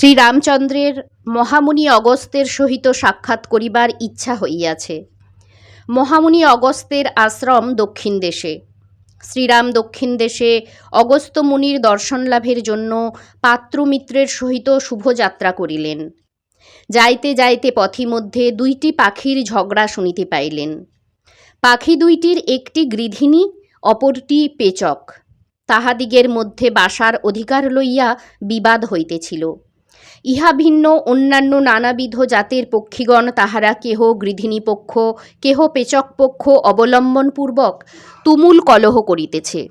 শ্রীরামচন্দ্রের মহামুনি অগস্ত্যের সহিত সাক্ষাৎ করিবার ইচ্ছা হইয়াছে। মহামুনি অগস্ত্যের আশ্রম দক্ষিণ দেশে। শ্রীরাম দক্ষিণ দেশে অগস্ত্য মুনির দর্শন লাভের জন্য পাত্রমিত্রের সহিত শুভযাত্রা করিলেন। যাইতে যাইতে পথিমধ্যে দুইটি পাখির ঝগড়া শুনিতে পাইলেন। পাখি দুইটির একটি গৃধিনী অপরটি পেচক। তাহাদিগের মধ্যে বাসার অধিকার লইয়া বিবাদ হইতেছিল। ইহা ভিন্ন, অন্যান্য নানাবিধ জাতের পক্ষীগণ তাহারা কেহ গৃধিনী পক্ষ কেহ পেচক পক্ষ অবলম্বনপূর্বক তুমুল কলহ করিতেছে।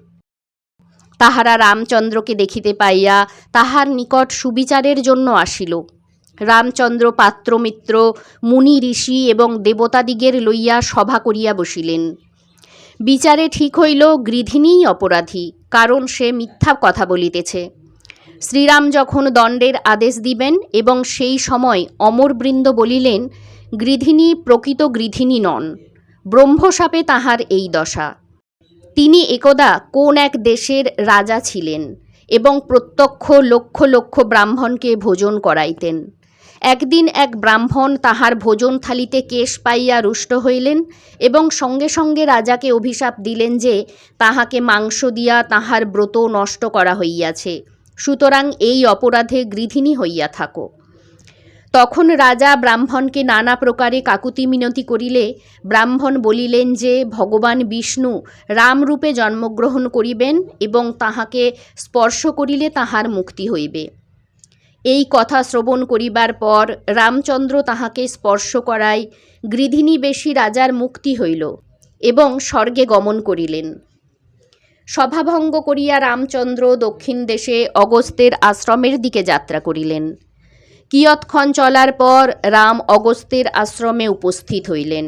তাহারা রামচন্দ্রকে দেখিতে পাইয়া তাহার নিকট সুবিচারের জন্য আসিল। রামচন্দ্র পাত্রমিত্র, মুনি ঋষি এবং দেবতাদিগের লইয়া সভা করিয়া বসিলেন। বিচারে ঠিক হইল গৃধিনীই অপরাধী, কারণ সে মিথ্যা কথা বলিতেছে। শ্রীরাম যখন দণ্ডের আদেশ দিবেন এবং সেই সময় অমরবৃন্দ বলিলেন গৃধিনী প্রকৃত গৃধিনী নন। ব্রহ্মসাপে তাহার এই দশা। তিনি একদা কোন এক দেশের রাজা ছিলেন এবং প্রত্যক্ষ লক্ষ লক্ষ ব্রাহ্মণকে ভোজন করাইতেন। একদিন এক ব্রাহ্মণ তাহার ভোজন থালিতে কেশ পাইয়া রুষ্ট হইলেন এবং সঙ্গে সঙ্গে রাজাকে অভিশাপ দিলেন যে, তাহাকে মাংস দিয়া তাহার ব্রত নষ্ট করা হইয়াছে। সুতরাং এই অপরাধে গৃধিনী হইয়া থাকো। তখন রাজা ব্রাহ্মণকে নানা প্রকারে কাকুতি মিনতি করিলে ব্রাহ্মণ বলিলেন যে, ভগবান বিষ্ণু রামরূপে জন্মগ্রহণ করিবেন এবং তাহাকে স্পর্শ করিলে তাহার মুক্তি হইবে। এই কথা শ্রবণ করিবার পর রামচন্দ্র তাহাকে স্পর্শ করায় গৃধিনী বেশি রাজার মুক্তি হইল এবং স্বর্গে গমন করিলেন। সভাভঙ্গ করিয়া রামচন্দ্র দক্ষিণ দেশে অগস্ত্যের আশ্রমের দিকে যাত্রা করিলেন। কিয়ৎক্ষণ চলার পর রাম অগস্ত্যের আশ্রমে উপস্থিত হইলেন।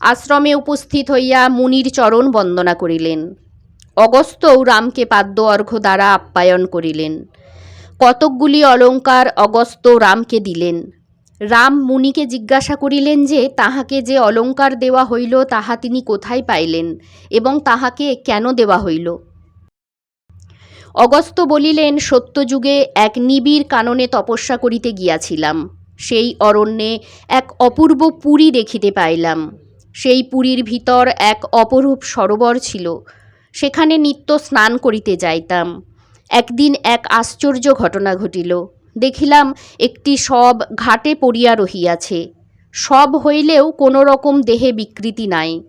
আশ্রমে উপস্থিত হইয়া মুনির চরণ বন্দনা করিলেন। অগস্ত্যও রামকে পাদ্য অর্ঘ্য দ্বারা আপ্যায়ন করিলেন। কতকগুলি অলঙ্কার অগস্ত্য রামকে দিলেন। রাম মুনিকে জিজ্ঞাসা করিলেন যে, তাহাকে যে অলঙ্কার দেওয়া হইল, তাহা তিনি কোথায় পাইলেন এবং তাহাকে কেন দেওয়া হইল? অগস্ত্য বলিলেন, সত্যযুগে এক নিবিড় কাননে তপস্যা করিতে গিয়াছিলাম। সেই অরণ্যে এক অপূর্ব পুরী দেখিতে পাইলাম। সেই পুরীর ভিতর এক অপরূপ সরোবর ছিল। সেখানে নিত্য স্নান করিতে যাইতাম। একদিন এক আশ্চর্য ঘটনা ঘটিল। দেখিলাম একটি সব ঘাটে পড়িয়া রহিয়াছে। সব হইলেও কোনো রকম দেহে বিকৃতি নাই।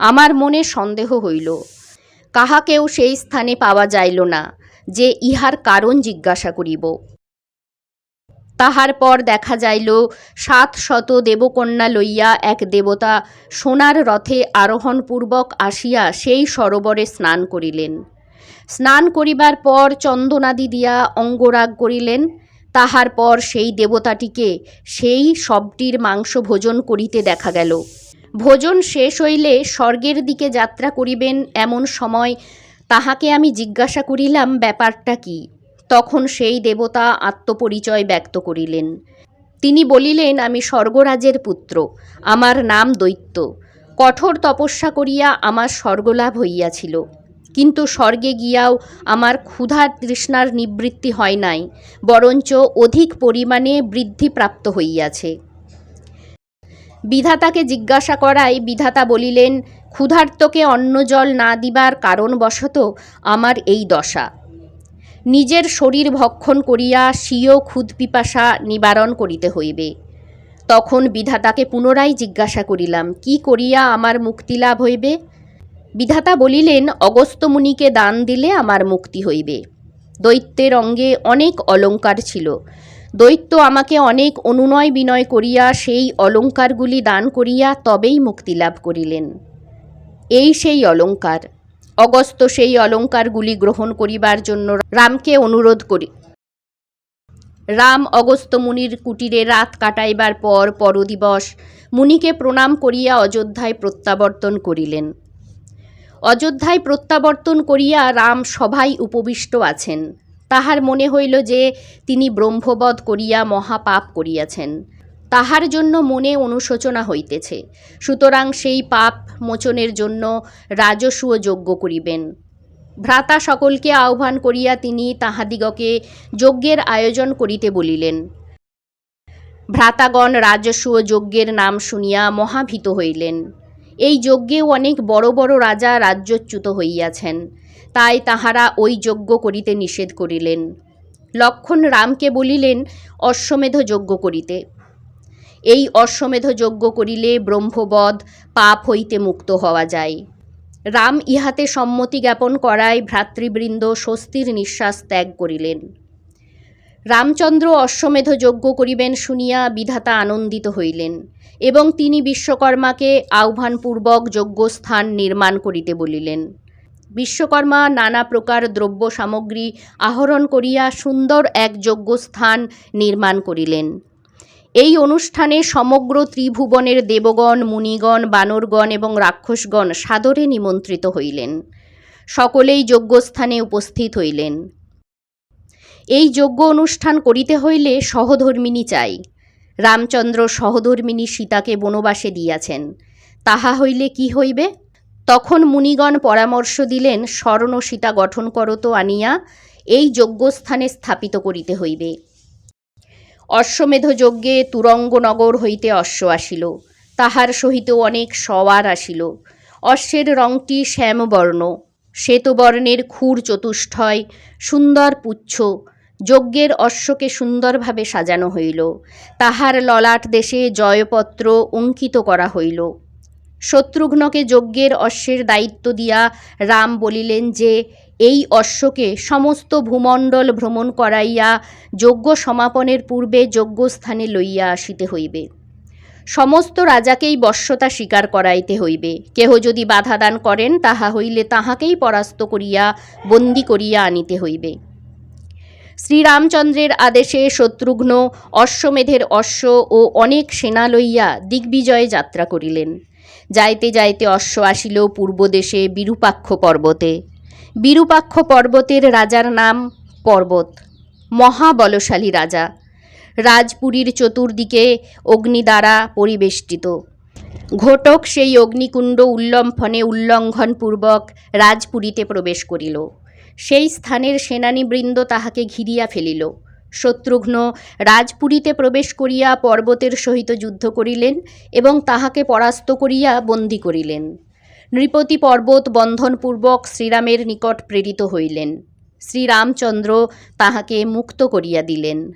আমার মনে সন্দেহ হইল। কাহাকেও সেই স্থানে পাওয়া যাইল না, যে ইহার কারণ জিজ্ঞাসা করিব। তাহার পর দেখা যাইল, সাত শত দেবকন্যা লইয়া এক দেবতা সোনার রথে আরোহণপূর্বক আসিয়া সেই সরোবরে স্নান করিলেন। স্নান করিবার পর চন্দনাদি দিয়া অঙ্গরাগ করিলেন। তাহার পর সেই দেবতাটিকে সেই সবটির মাংস ভোজন করিতে দেখা গেল। ভোজন শেষ হইলে স্বর্গের দিকে যাত্রা করিবেন এমন সময় তাহাকে আমি জিজ্ঞাসা করিলাম, ব্যাপারটা কি? তখন সেই দেবতা আত্মপরিচয় ব্যক্ত করিলেন। তিনি বলিলেন, আমি স্বর্গরাজের পুত্র, আমার নাম দৈত্য। কঠোর তপস্যা করিয়া আমার স্বর্গলাভ হইয়াছিল। কিন্তু স্বর্গে গিয়াও আমার ক্ষুধার তৃষ্ণার নিবৃত্তি হয় নাই, বরঞ্চ অধিক পরিমাণে বৃদ্ধি প্রাপ্ত হইয়াছে। বিধাতাকে জিজ্ঞাসা করায় বিধাতা বলিলেন, ক্ষুধার্তকে অন্ন জল না দিবার কারণবশত আমার এই দশা। নিজের শরীর ভক্ষণ করিয়া স্বীয় ক্ষুদ পিপাসা নিবারণ করিতে হইবে। তখন বিধাতাকে পুনরায় জিজ্ঞাসা করিলাম, কি করিয়া আমার মুক্তি লাভ হইবে? বিধাতা বলিলেন অগস্ত্যমুনিকে দান দিলে আমার মুক্তি হইবে। দৈত্যের অঙ্গে অনেক অলঙ্কার ছিল। দৈত্য আমাকে অনেক অনুনয় বিনয় করিয়া সেই অলঙ্কারগুলি দান করিয়া তবেই মুক্তি লাভ করিলেন। এই সেই অলঙ্কার। অগস্ত্য সেই অলঙ্কারগুলি গ্রহণ করিবার জন্য রামকে অনুরোধ করি। রাম অগস্ত্য মুনির কুটিরে রাত কাটাইবার পর পরদিবস মুনিকে প্রণাম করিয়া অযোধ্যায় প্রত্যাবর্তন করিলেন। অযোধ্যায় প্রত্যাবর্তন করিয়া রাম সভায় উপবিষ্ট আছেন। তাহার মনে হইল যে, তিনি ব্রহ্মবধ করিয়া মহাপাপ করিয়াছেন। তাহার জন্য মনে অনুশোচনা হইতেছে। সুতরাং সেই পাপ মোচনের জন্য রাজসূয় যজ্ঞ করিবেন। ভ্রাতা সকলকে আহ্বান করিয়া তিনি তাহাদিগকে যজ্ঞের আয়োজন করিতে বলিলেন। ভ্রাতাগণ রাজস্ব যজ্ঞের নাম শুনিয়া মহাভীত হইলেন। এই যজ্ঞেও অনেক বড় বড় রাজা রাজ্যচ্যুত হইয়াছেন। তাই তাহারা ওই যজ্ঞ করিতে নিষেধ করিলেন। লক্ষণ রামকে বলিলেন, অশ্বমেধ যজ্ঞ করিতে। এই অশ্বমেধ যজ্ঞ করিলে ব্রহ্মবধ পাপ হইতে মুক্ত হওয়া যায়। রাম ইহাতে সম্মতি জ্ঞাপন করায় ভ্রাতৃবৃন্দ স্বস্তির নিঃশ্বাস ত্যাগ করিলেন। রামচন্দ্র অশ্বমেধ যজ্ঞ করিবেন শুনিয়া বিধাতা আনন্দিত হইলেন এবং তিনি বিশ্বকর্মাকে আহ্বানপূর্বক যজ্ঞস্থান নির্মাণ করিতে বলিলেন। বিশ্বকর্মা নানা প্রকার দ্রব্য সামগ্রী আহরণ করিয়া সুন্দর এক যজ্ঞস্থান নির্মাণ করিলেন। এই অনুষ্ঠানে সমগ্র ত্রিভুবনের দেবগণ, মুনিগণ, বানরগণ এবং রাক্ষসগণ সাদরে নিমন্ত্রিত হইলেন। সকলেই যজ্ঞস্থানে উপস্থিত হইলেন। এই যজ্ঞ অনুষ্ঠান করিতে হইলে সহধর্মিণী চাই। রামচন্দ্র সহধর্মিণী সীতাকে বনবাসে দিয়াছেন। তাহা হইলে কি হইবে? তখন মুনিগণ পরামর্শ দিলেন, স্বর্ণ সীতা গঠন করত আনিয়া, এই যজ্ঞস্থানে স্থাপিত করিতে হইবে। অশ্বমেধ যজ্ঞে তুরঙ্গনগর হইতে অশ্ব আসিল। তাহার সহিত অনেক সওয়ার আসিল। অশ্বের রংটি শ্যামবর্ণ। শ্বেতবর্ণের ক্ষুর চতুষ্টয় সুন্দর পুচ্ছ যজ্ঞের অশ্বকে সুন্দরভাবে সাজানো হইল। তাহার ললাট দেশে জয়পত্র অঙ্কিত করা হইল। শত্রুঘ্নকে যজ্ঞের অশ্বের দায়িত্ব দিয়া রাম বলিলেন যে, এই অশ্বকে সমস্ত ভূমণ্ডল ভ্রমণ করাইয়া যজ্ঞ সমাপনের পূর্বে যজ্ঞস্থানে লইয়া আসিতে হইবে। সমস্ত রাজাকেই বশ্যতা স্বীকার করাইতে হইবে। কেহ যদি বাধা দান করেন, তাহা হইলে তাহাকেই পরাস্ত করিয়া বন্দি করিয়া আনিতে হইবে। শ্রীরামচন্দ্রের আদেশে শত্রুঘ্ন, অশ্বমেধের অশ্ব ও অনেক সেনা লইয়া দিগ্বিজয়ে যাত্রা করিলেন। যাইতে যাইতে অশ্ব আসিল পূর্বদেশে বিরূপাক্ষ পর্বতে। বিরূপাক্ষ পর্বতের রাজার নাম পর্বত, মহাবলশালী রাজা। রাজপুরীর চতুর্দিকে অগ্নি দ্বারা পরিবেষ্টিত। ঘটক সেই অগ্নিকুণ্ড উল্লম্ফনে উল্লঙ্ঘনপূর্বক রাজপুরীতে প্রবেশ করিল। সেই স্থানের সেনানীবৃন্দ তাহাকে ঘিরিয়া ফেলিল। শত্রুঘ্ন রাজপুরীতে প্রবেশ করিয়া পর্বতের সহিত যুদ্ধ করিলেন এবং তাহাকে পরাস্ত করিয়া বন্দী করিলেন। নৃপতি পর্বত বন্ধনপূর্বক শ্রীরামের নিকট প্রেরিত হইলেন। শ্রীরামচন্দ্র তাহাকে মুক্ত করিয়া দিলেন।